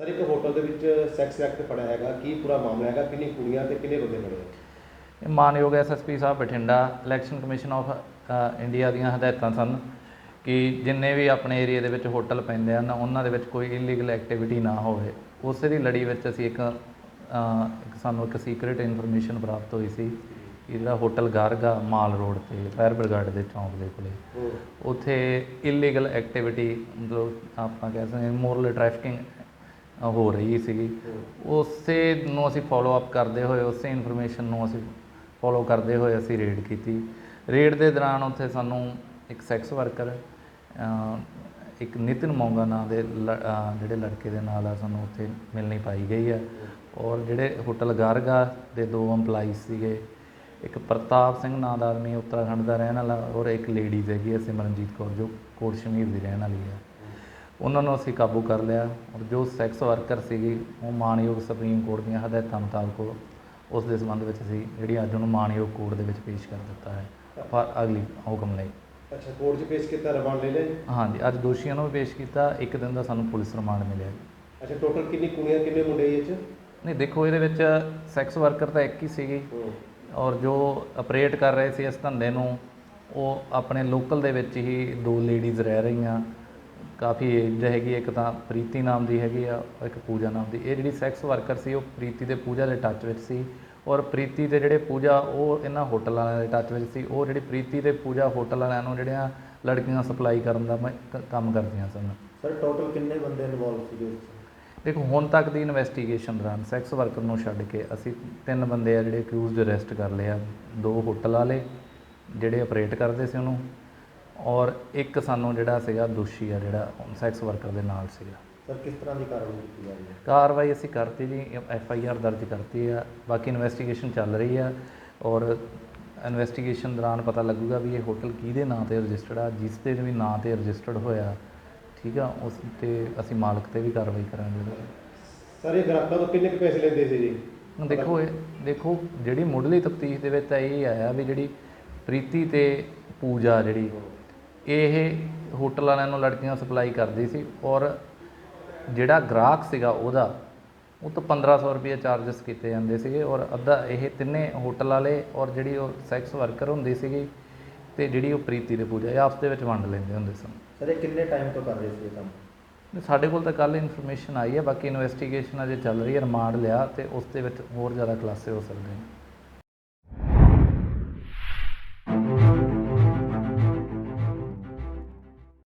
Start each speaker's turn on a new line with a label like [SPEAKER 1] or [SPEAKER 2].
[SPEAKER 1] Sir, ਇੱਕ hotel ਦੇ ਵਿੱਚ ਸੈਕਸ ਐਕਟ ਫੜਿਆ ਹੈਗਾ। ਕੀ ਪੂਰਾ ਮਾਮਲਾ ਹੈਗਾ? ਕਿੰਨੀ ਕੁੜੀਆਂ ਤੇ ਕਿੰਨੇ ਬੰਦੇ ਫੜੇ
[SPEAKER 2] ਮਾਨਯੋਗ SSP Sahib Bathinda election commission of India ਦੀਆਂ ਹਦਾਇਤਾਂ ਸਨ ਕਿ ਜਿੰਨੇ ਵੀ ਆਪਣੇ ਏਰੀਆ ਦੇ ਵਿੱਚ ਹੋਟਲ ਪੈਂਦੇ ਹਨ, ਉਹਨਾਂ ਦੇ ਵਿੱਚ ਕੋਈ ਇਲੀਗਲ ਐਕਟੀਵਿਟੀ ਨਾ ਹੋਵੇ। ਉਸੇ ਦੀ ਲੜੀ ਵਿੱਚ ਅਸੀਂ ਇੱਕ ਇੱਕ ਸਾਨੂੰ ਇੱਕ ਸੀਕ੍ਰੀਟ ਇਨਫੋਰਮੇਸ਼ਨ ਪ੍ਰਾਪਤ ਹੋਈ ਸੀ ਜਿਹੜਾ ਹੋਟਲ ਗਾਰਗਾ ਮਾਲ ਰੋਡ ਤੇ ਫਾਇਰ ਬ੍ਰਿਗਾਡ ਦੇ ਚੌਂਕ ਦੇ ਕੋਲੇ ਉੱਥੇ ਇਲੀਗਲ ਐਕਟੀਵਿਟੀ ਮਤਲਬ ਆਪਾਂ ਕਹਿ ਸਕਦੇ ਹਾਂ ਮੋਰਲ ਟ੍ਰੈਫਿਕਿੰਗ ਹੋ ਰਹੀ ਸੀਗੀ। ਉਸੇ ਨੂੰ ਅਸੀਂ ਫੋਲੋ ਅਪ ਕਰਦੇ ਹੋਏ ਉਸੇ ਇਨਫੋਰਮੇਸ਼ਨ ਨੂੰ ਅਸੀਂ ਫੋਲੋ ਕਰਦੇ ਹੋਏ ਅਸੀਂ ਰੇਡ ਕੀਤੀ। ਰੇਡ ਦੇ ਦੌਰਾਨ ਉੱਥੇ ਸਾਨੂੰ ਇੱਕ ਸੈਕਸ ਵਰਕਰ ਇੱਕ ਨਿਤਿਨ ਮੌਂਗਾ ਨਾਂ ਦੇ ਲ- ਅਹ ਜਿਹੜੇ ਲੜਕੇ ਦੇ ਨਾਲ ਆ ਸਾਨੂੰ ਉੱਥੇ ਮਿਲਣੀ ਪਾਈ ਗਈ ਹੈ ਔਰ ਜਿਹੜੇ ਹੋਟਲ ਗਾਰਗਾ ਦੇ ਦੋ EMPLOYEES ਸੀਗੇ, ਇੱਕ ਪ੍ਰਤਾਪ ਸਿੰਘ ਨਾਂ ਦਾ ਆਦਮੀ ਉੱਤਰਾਖੰਡ ਦਾ ਰਹਿਣ ਵਾਲਾ ਔਰ ਇੱਕ ਲੇਡੀਜ਼ ਹੈਗੀ ਹੈ ਸਿਮਰਨਜੀਤ ਕੌਰ ਜੋ ਕੋਟ ਸ਼ਮੀਰ ਦੀ ਰਹਿਣ ਵਾਲੀ ਹੈ ਉਹਨਾਂ ਨੂੰ ਅਸੀਂ ਕਾਬੂ ਕਰ ਲਿਆ ਔਰ ਜੋ ਸੈਕਸ ਵਰਕਰ ਸੀਗੀ, ਉਹ ਮਾਨਯੋਗ ਸੁਪਰੀਮ ਕੋਰਟ ਦੀਆਂ ਹਦਾਇਤਾਂ ਮੁਤਾਬਕ ਉਸ ਦੇ ਸੰਬੰਧ ਵਿੱਚ ਅਸੀਂ ਜਿਹੜੀ ਅੱਜ ਉਹਨੂੰ ਮਾਨਯੋਗ ਕੋਰਟ ਦੇ ਵਿੱਚ ਪੇਸ਼ ਕਰ ਦਿੱਤਾ ਹੈ। ਪਰ ਅਗਲੀ ਹੁਕਮ ਲਈ
[SPEAKER 1] ਅੱਛਾ ਕੋਰਟ 'ਚ ਪੇਸ਼ ਕੀਤਾ ਰਿਮਾਂਡ ਲੈ ਲਿਆ ਜੀ?
[SPEAKER 2] ਹਾਂਜੀ ਅੱਜ ਦੋਸ਼ੀਆਂ ਨੂੰ ਵੀ ਪੇਸ਼ ਕੀਤਾ ਇੱਕ ਦਿਨ ਦਾ ਸਾਨੂੰ ਪੁਲਿਸ ਰਿਮਾਂਡ ਮਿਲਿਆ
[SPEAKER 1] ਅੱਛਾ ਟੋਟਲ ਕਿੰਨੀ ਕੁੜੀਆਂ ਕਿੰਨੇ ਮੁੰਡੇ ਇਹ 'ਚ?
[SPEAKER 2] ਨਹੀਂ ਦੇਖੋ ਇਹਦੇ ਵਿੱਚ ਸੈਕਸ ਵਰਕਰ ਤਾਂ ਇੱਕ ਹੀ ਸੀਗੀ। ਔਰ ਜੋ ਆਪਰੇਟ ਕਰ ਰਹੇ ਸੀ ਇਸ ਧੰਦੇ ਨੂੰ ਉਹ ਆਪਣੇ ਲੋਕਲ ਦੇ ਵਿੱਚ ਹੀ ਦੋ ਲੇਡੀਜ਼ ਰਹਿ ਰਹੀਆਂ। ਕਾਫੀ ਏਜ ਹੈਗੀ ਇੱਕ ਤਾਂ ਪ੍ਰੀਤੀ ਨਾਮ ਦੀ ਹੈਗੀ ਆ ਇੱਕ ਪੂਜਾ ਨਾਮ ਦੀ। ਇਹ ਜਿਹੜੀ ਸੈਕਸ ਵਰਕਰ ਸੀ ਉਹ ਪ੍ਰੀਤੀ ਦੇ ਪੂਜਾ ਦੇ ਟੱਚ ਵਿੱਚ ਸੀ। ਔਰ ਪ੍ਰੀਤੀ ਦੇ ਜਿਹੜੇ ਪੂਜਾ ਉਹ ਇਹਨਾਂ ਹੋਟਲ ਵਾਲਿਆਂ ਦੇ ਟੱਚ ਵਿੱਚ ਸੀ। ਉਹ ਜਿਹੜੀ ਪ੍ਰੀਤੀ ਦੇ ਪੂਜਾ ਹੋਟਲ ਵਾਲਿਆਂ ਨੂੰ ਜਿਹੜੀਆਂ ਲੜਕੀਆਂ ਸਪਲਾਈ ਕਰਨ ਦਾ ਕੰਮ ਕਰਦੀਆਂ ਸਨ।
[SPEAKER 1] ਸਰ ਟੋਟਲ ਕਿੰਨੇ ਬੰਦੇ ਇਨਵੋਲਵ ਸੀਗੇ?
[SPEAKER 2] ਦੇਖੋ ਹੁਣ ਤੱਕ ਦੀ ਇਨਵੈਸਟੀਗੇਸ਼ਨ ਦੌਰਾਨ ਸੈਕਸ ਵਰਕਰ ਨੂੰ ਛੱਡ ਕੇ ਅਸੀਂ ਤਿੰਨ ਬੰਦੇ ਆ ਜਿਹੜੇ ਅਕਿਊਜ਼ਡ ਅਰੈਸਟ ਕਰ ਲਏ ਆ। ਦੋ ਹੋਟਲ ਵਾਲੇ ਜਿਹੜੇ ਆਪਰੇਟ ਕਰਦੇ ਸੀ ਉਹਨੂੰ। ਔਰ ਇੱਕ ਸਾਨੂੰ ਜਿਹੜਾ ਸੀਗਾ ਦੋਸ਼ੀ ਆ ਜਿਹੜਾ ਸੈਕਸ ਵਰਕਰ ਦੇ ਨਾਲ ਸੀਗਾ।
[SPEAKER 1] ਸਰ ਕਿਸ ਤਰ੍ਹਾਂ ਦੀ ਕਾਰਵਾਈ ਕੀਤੀ ਜਾ ਰਹੀ ਹੈ?
[SPEAKER 2] ਕਾਰਵਾਈ ਅਸੀਂ ਕਰਤੀ ਜੀ ਐਫ ਆਈ ਆਰ ਦਰਜ ਕਰਤੀ ਆ। ਬਾਕੀ ਇਨਵੈਸਟੀਗੇਸ਼ਨ ਚੱਲ ਰਹੀ ਆ ਔਰ ਇਨਵੈਸਟੀਗੇਸ਼ਨ ਦੌਰਾਨ ਪਤਾ ਲੱਗੂਗਾ ਵੀ ਇਹ ਹੋਟਲ ਕਿਹਦੇ ਨਾਂ ਤੇ ਰਜਿਸਟਰਡ ਆ ਜਿਸ ਤੇ ਵੀ ਨਾਂ ਤੇ ਰਜਿਸਟਰਡ ਹੋਇਆ ਠੀਕ ਆ? ਉਸ ਤੇ ਅਸੀਂ ਮਾਲਕ ਤੇ ਵੀ ਕਾਰਵਾਈ ਕਰਾਂਗੇ।
[SPEAKER 1] ਸਰ ਇਹ ਗ੍ਰਾਹਕਾਂ ਤੋਂ ਕਿੰਨੇ ਕੁ ਪੈਸੇ ਲੈਂਦੇ ਸੀ ਜੀ?
[SPEAKER 2] ਹੁਣ ਦੇਖੋ ਇਹ ਦੇਖੋ ਜਿਹੜੀ ਮੁੱਢਲੀ ਤਫਤੀਸ਼ ਦੇ ਵਿੱਚ ਤਾਂ ਇਹ ਆਇਆ ਵੀ ਜਿਹੜੀ ਪ੍ਰੀਤੀ ਤੇ ਪੂਜਾ ਜਿਹੜੀ ਇਹ ਹੋਟਲ ਵਾਲਿਆਂ ਨੂੰ ਲੜਕੀਆਂ ਸਪਲਾਈ ਕਰਦੀ ਸੀ ਔਰ ਜਿਹੜਾ ਗ੍ਰਾਹਕ ਸੀਗਾ ਉਹਦਾ ਉਹ ਤੋਂ 1500 ਰੁਪਏ ਚਾਰजेस ਕੀਤੇ ਜਾਂਦੇ ਸੀਗੇ ਔਰ ਅੱਧਾ ਇਹ ਤਿੰਨੇ ਹੋਟਲ ਵਾਲੇ ਔਰ ਜਿਹੜੀ ਉਹ ਸੈਕਸ ਵਰਕਰ ਹੁੰਦੀ ਸੀਗੀ ਤੇ ਜਿਹੜੀ ਉਹ ਪ੍ਰੀਤੀ ਤੇ ਪੂਜਾ ਇਹ ਆਪਸ ਦੇ ਵਿੱਚ ਵੰਡ ਲੈਂਦੇ ਹੁੰਦੇ ਸਨ।
[SPEAKER 1] ਸਰ ਇਹ ਕਿੰਨੇ ਟਾਈਮ ਤੋਂ ਕਰ ਰਹੇ ਸੀ ਇਹ ਕੰਮ?
[SPEAKER 2] ਸਾਡੇ ਕੋਲ ਤਾਂ ਕੱਲ ਇਨਫੋਰਮੇਸ਼ਨ ਆਈ ਹੈ ਬਾਕੀ ਇਨਵੈਸਟੀਗੇਸ਼ਨ ਅਜੇ ਚੱਲ ਰਹੀ ਹੈ ਰਿਮਾਂਡ ਲਿਆ ਤੇ ਉਸ ਦੇ ਵਿੱਚ ਹੋਰ ਜ਼ਿਆਦਾ ਖੁਲਾਸੇ ਹੋ ਸਕਦੇ ਨੇ।